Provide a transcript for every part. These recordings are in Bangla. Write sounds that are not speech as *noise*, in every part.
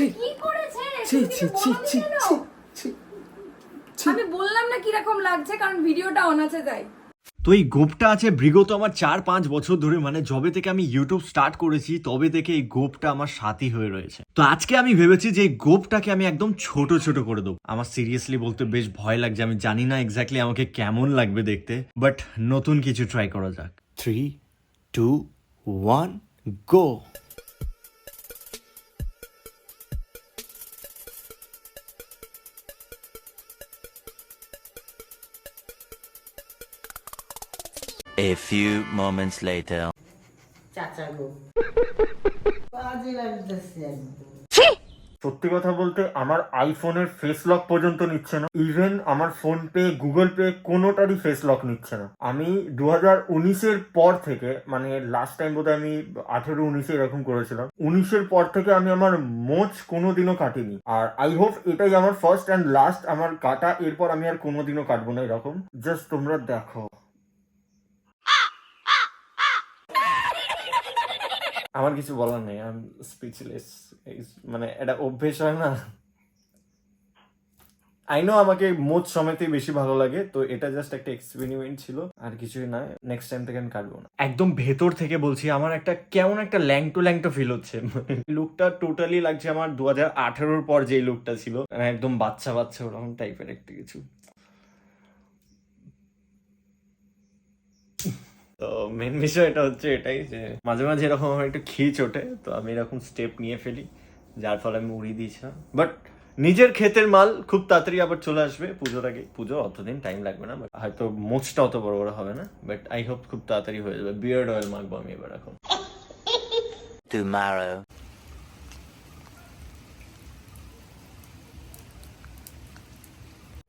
ছি। ছি ছি ছি ছি ছি ছি আমি বললাম না কীরকম লাগছে কারণ ভিডিওটা অন আছে তাই তো এই গোপটা আছে বিগত আমার চার পাঁচ বছর ধরে মানে যবে থেকে আমি ইউটিউব স্টার্ট করেছি তবে থেকে এই গোপটা আমার সাথী হয়ে রয়েছে। তো আজকে আমি ভেবেছি যে এই গোপটাকে আমি একদম ছোট ছোট করে দেবো। আমার সিরিয়াসলি বলতে বেশ ভয় লাগছে আমি জানি না এক্স্যাক্টলি আমাকে কেমন লাগবে দেখতে বাট নতুন কিছু ট্রাই করা যাক। Three two one go A few moments later. চাচা গো বাজে লাগতেছে সত্যি কথা বলতে আমার আইফোনের ফেস লক পর্যন্ত নিচ্ছে না। ইভেন আমার ফোন পে গুগল পে কোনোটারই ফেস লক নিচ্ছে না। আমি দু হাজার উনিশের পর থেকে মানে লাস্ট টাইম বোধহয় আমি আঠেরো উনিশে এরকম করেছিলাম উনিশের পর থেকে আমি আমার মোচ কোনোদিনও কাটিনি। আর আই হোপ এটাই আমার ফার্স্ট অ্যান্ড লাস্ট আমার কাটা এরপর আমি আর কোনোদিনও কাটবো না এরকম। জাস্ট তোমরা দেখো। আমার কিছু বলার নেই আই স্পিচলেস মানে এটা অভ্যেস হয় না। আই নো আমাকে মোট সমেতেই বেশি ভালো লাগে, তো এটা জাস্ট একটা এক্সপেরিমেন্ট ছিল, আর কিছুই না নেক্সট টাইম থেকে আমি কাটবো না। একদম ভেতর থেকে বলছি, আমার একটা কেমন একটা ল্যাংটো ল্যাংটো ফিল হচ্ছে। লুকটা টোটালি লাগছে আমার দু পর যেই লুকটা ছিল মানে একদম বাচ্চা বাচ্চা ওরকম টাইপের একটা কিছু। তো মেন বিষয়টা হচ্ছে এটাই যে মাঝে মাঝে এরকম আমার একটু খিচ ওঠে, তো আমি এরকম স্টেপ নিয়ে ফেলি, যার ফলে আমি উড়িয়ে দিয়েছিলাম বাট নিজের ক্ষেতের মাল খুব তাড়াতাড়ি আবার চলে আসবে পুজোর আগে। পুজো অতদিন টাইম লাগবে না হয়তো মোচটা অত বড় বড় হবে না বাট আই হোপ খুব তাড়াতাড়ি হয়ে যাবে। বিয়ার্ড অয়েল মাখবো আমি এবার এখন।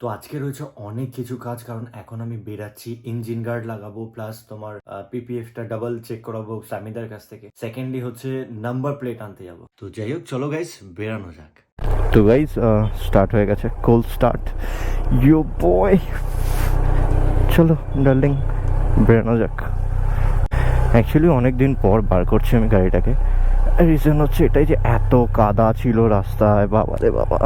তো আজকে রয়েছে অনেক কিছু কাজ, কারণ এখন আমি বেরাচ্ছি ইঞ্জিন গার্ড লাগাবো প্লাস তোমার পিপিএফটা ডাবল চেক করাবো সামিদার কাছ থেকে। সেকেন্ডলি হচ্ছে নাম্বার প্লেট আনতে যাব। তো যাই হোক, চলো গাইস বেরানো যাক। তো গাইস স্টার্ট হয়ে গেছে কোল স্টার্ট ইউ বয় চলো ডার্লিং বেরোনো যাক। অ্যাকচুয়ালি অনেক দিন পর বার করছি আমি গাড়িটাকে। রিজন হচ্ছে এটাই যে এত কাদা ছিল রাস্তায় বাবা রে বাবা।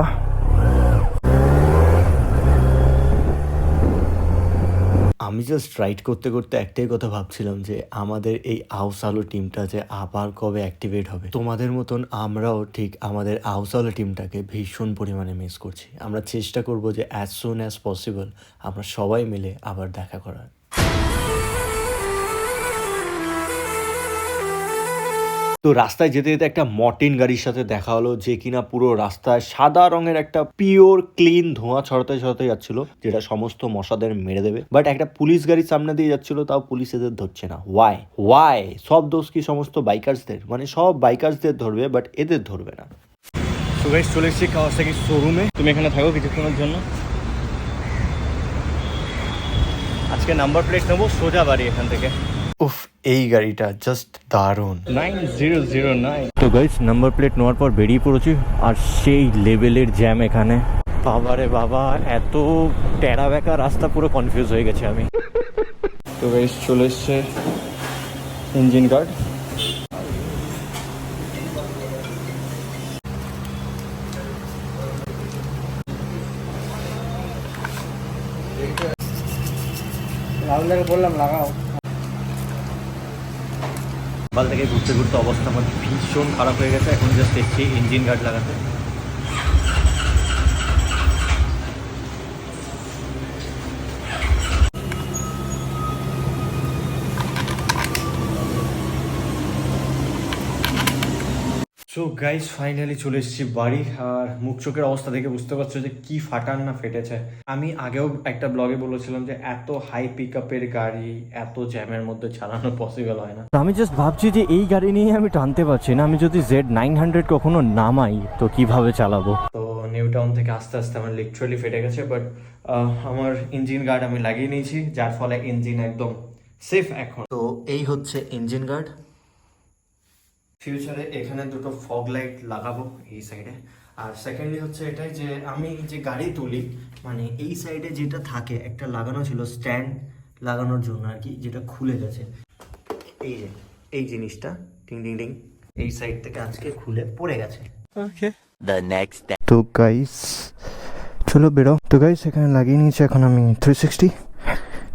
আমি জাস্ট রাইড করতে করতে একটাই কথা ভাবছিলাম যে আমাদের এই আউস আলো টিমটা যে আবার কবে অ্যাক্টিভেট হবে। তোমাদের মতন আমরাও ঠিক আমাদের আউস আলো টিমটাকে ভীষণ পরিমাণে মিস করছি। আমরা চেষ্টা করব যে অ্যাজ সুন অ্যাজ পসিবল আমরা সবাই মিলে আবার দেখা করার। তো রাস্তায় যেতে যেতে একটা মর্টিন গাড়ির সাথে দেখা হলো যে কিনা পুরো রাস্তায় সাদা রঙের একটা পিওর, ক্লিন ধোঁয়া ছড়াতে ছড়াতে যাচ্ছিল, যেটা সমস্ত মশাদের মেরে দেবে। বাট একটা পুলিশ গাড়ির সামনে দিয়ে যাচ্ছিল, তাও পুলিশ এদের ধরছে না। ওয়াই ওয়াই সব দোষ কি সমস্ত বাইকার্সদের? মানে সব বাইকার্সদের ধরবে, বাট এদের ধরবে না। চলে এসেছি কাওয়াসাকি শোরুমে তুমি এখানে থাকো কিছুক্ষণের জন্য। আজকে নাম্বার প্লেট নেব, সোজা বাড়ি এখান থেকে। উফ এই গাড়িটা জাস্ট দারুণ। নাইন জিরো জিরো নাইন তো গাইজ নাম্বার প্লেট নেওয়ার পর বেরিয়ে পড়েছি আর সেই লেভেলের জ্যাম এখানে। বাবারে বাবা এত টেরা বেকা রাস্তা পুরো কনফিউজ হয়ে গেছে আমি। তো গাইস চলে এসছে ইঞ্জিন গার্ড রাহুলদাকে বললাম লাগাও। সকাল থেকে ঘুরতে ঘুরতে অবস্থা আমার ভীষণ খারাপ হয়ে গেছে। এখন জাস্ট এসছি ইঞ্জিন গার্ড লাগাতে। সো গাইস ফাইনালি চলে এসেছি বাড়ি আর মুখ চোখের অবস্থা দেখে বুঝতে পারছ যে কি ফাটান না ফেটেছে। আমি আগেও একটা ব্লগে বলেছিলাম যে এত হাই পিক আপের গাড়ি এত জ্যামের মধ্যে চালানো পসিবল হয় না। আমি জাস্ট ভাবছি যে এই গাড়ি নিয়ে আমি টানতে পারছি না আমি যদি জেড নাইন হান্ড্রেড কখনো নামাই তো কীভাবে চালাবো? তো নিউ টাউন থেকে আস্তে আস্তে আমার লিটারালি ফেটে গেছে বাট আমার ইঞ্জিন গার্ড আমি লাগিয়ে নিয়েছি যার ফলে ইঞ্জিন একদম সেফ এখন। তো এই হচ্ছে ইঞ্জিন গার্ড ফিউচারে এখানে দুটো ফগ লাইট লাগাবো এই সাইডে আর সেকেন্ডলি হচ্ছে এটাই যে আমি যে গাড়ি তুলি মানে এই সাইডে যেটা থাকে একটা লাগানো ছিল স্ট্যান্ড লাগানোর জন্য আর কি যেটা খুলে গেছে। এই যে এই জিনিসটা টিং টিং টিং এই সাইড থেকে আজকে খুলে পড়ে গেছে। The next day. তো গাইস চলো বেরো। তো গাইস এখানে লাগিয়ে নিয়েছি এখন আমি থ্রি সিক্সটি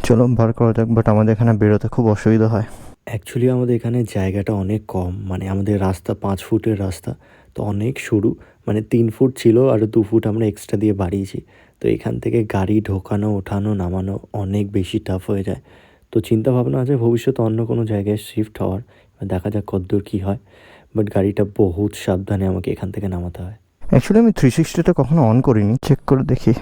চলো বার করা যাক বাট আমাদের এখানে বেরোতে খুব অসুবিধা হয়। অ্যাকচুয়ালি আমাদের এখানে জায়গাটা অনেক কম। মানে আমাদের রাস্তা পাঁচ ফুটের রাস্তা, তো অনেক সরু। মানে তিন ফুট ছিল আর দু ফুট আমরা এক্সট্রা দিয়ে বাড়িয়েছি। তো এখান থেকে গাড়ি ঢোকানো, ওঠানো, নামানো অনেক বেশি টাফ হয়ে যায়। তো চিন্তা ভাবনা আছে ভবিষ্যতে অন্য কোনো জায়গায় শিফট হওয়ার। দেখা যাক কতদূর কী হয়। বাট গাড়িটা বহুত সাবধানে আমাকে এখান থেকে নামাতে হয়। অ্যাকচুয়ালি আমি থ্রি সিক্সটিটা কখনো অন করিনি। চেক করে দেখি।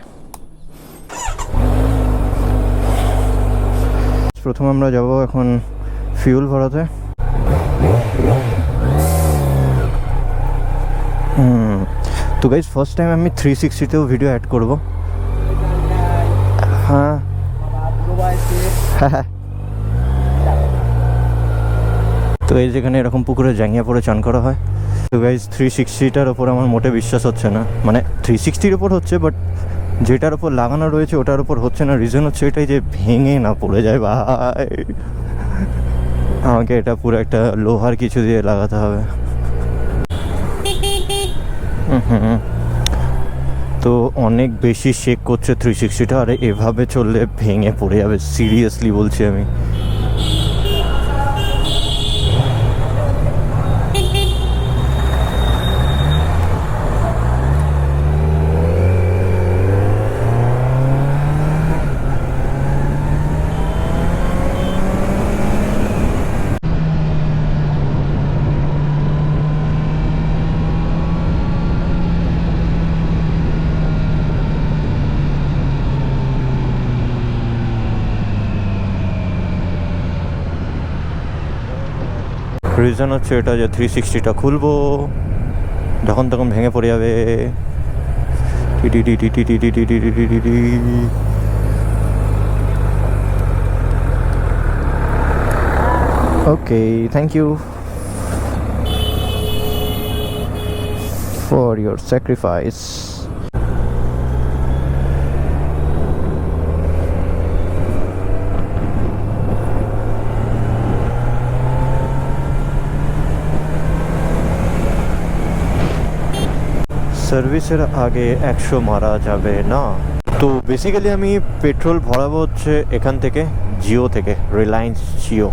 প্রথম আমরা যাব এখন ফিউল ভরাতে? তো গাইজ ফার্স্ট টাইম আমি থ্রি সিক্সটিতেও ভিডিও অ্যাড করব। হ্যাঁ। হ্যাঁ তো এই যেখানে এরকম পুকুরে জাঙ্গিয়া পরে চান করা হয়। তো গাইজ থ্রি সিক্সটিটার ওপর আমার মোটে বিশ্বাস হচ্ছে না। মানে থ্রি সিক্সটির ওপর হচ্ছে বাট যেটার ওপর লাগানো রয়েছে, ওটার ওপর হচ্ছে না। রিজন হচ্ছে এটাই যে ভেঙে না পড়ে যায়, ভাই। আমাকে এটা পুরো একটা লোহার কিছু দিয়ে লাগাতে হবে। তো অনেক বেশি শেক করছে থ্রি সিক্সটিটা আর এভাবে চললে ভেঙে পড়ে যাবে। সিরিয়াসলি বলছি আমি। রিজন হচ্ছে এটা যে থ্রি সিক্সটিটা খুলবো যখন তখন ভেঙে পড়ে যাবে okay thank you for your sacrifice সার্ভিসের আগে একশো মারা যাবে না। তো বেসিক্যালি আমি পেট্রোল ভরাবো হচ্ছে এখান থেকে জিও থেকে রিলায়েন্স জিও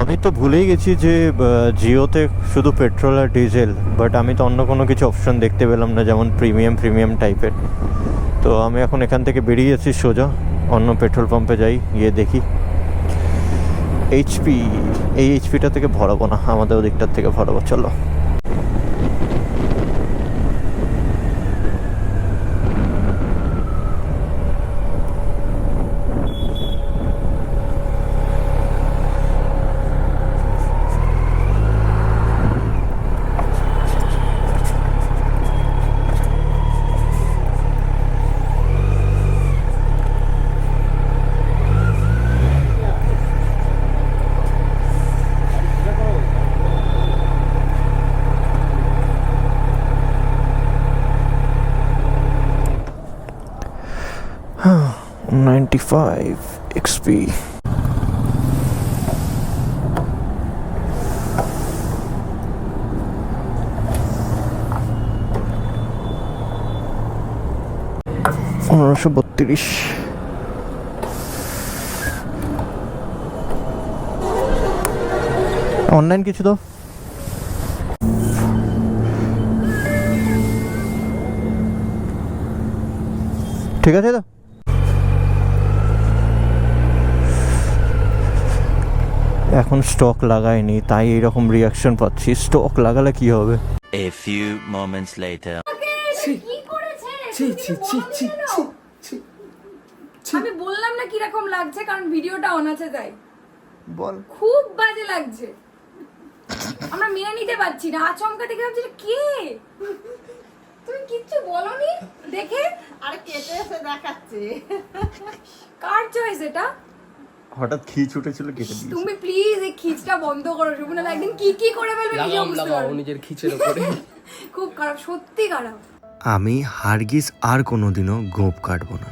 আমি তো ভুলেই গেছি যে জিওতে শুধু পেট্রোল আর ডিজেল বাট আমি তো অন্য কোনো কিছু অপশন দেখতে পেলাম না, যেমন প্রিমিয়াম প্রিমিয়াম টাইপের তো আমি এখন এখান থেকে বেরিয়ে যাচ্ছি সোজা, অন্য পেট্রোল পাম্পে যাই, গিয়ে দেখি। এইচপি এই এইচপিটা থেকে ভরাবো না আমাদের ওদিকটার থেকে ভরাবো চলো। নাইনটি ফাইভ এক্সপি পনেরোশো বত্রিশ। অনলাইন কিছু তো ঠিক আছে তো? এখন স্টক লাগাইনি তাই এরকম রিয়াকশন পাচ্ছি। স্টক লাগালে কি হবে? A few moments later. কি করেছে? ছি ছি ছি ছি ছি ছি। আমি বললাম না কীরকম লাগছে কারণ ভিডিওটা অন আছে তাই। বল। খুব বাজে লাগছে। আমরা মেনে নিতে পারছি না। আচমকা দেখে ভাবছি কে? তুমি কিচ্ছু বলনি? দেখে? আর কেটে এসে দেখাচ্ছে? কার চয়েস এটা? হঠাৎ খিচ উঠেছিল কেটে দিয়েছি। তুমি প্লিজ এই খিচটা বন্ধ করো না একদিন কি কি করে ফেলবে লাগাম বুঝতে নিজের খিচের উপরে। *laughs* খুব খারাপ সত্যি খারাপ। আমি হারগিস আর কোনোদিনও গোপ কাটবো না।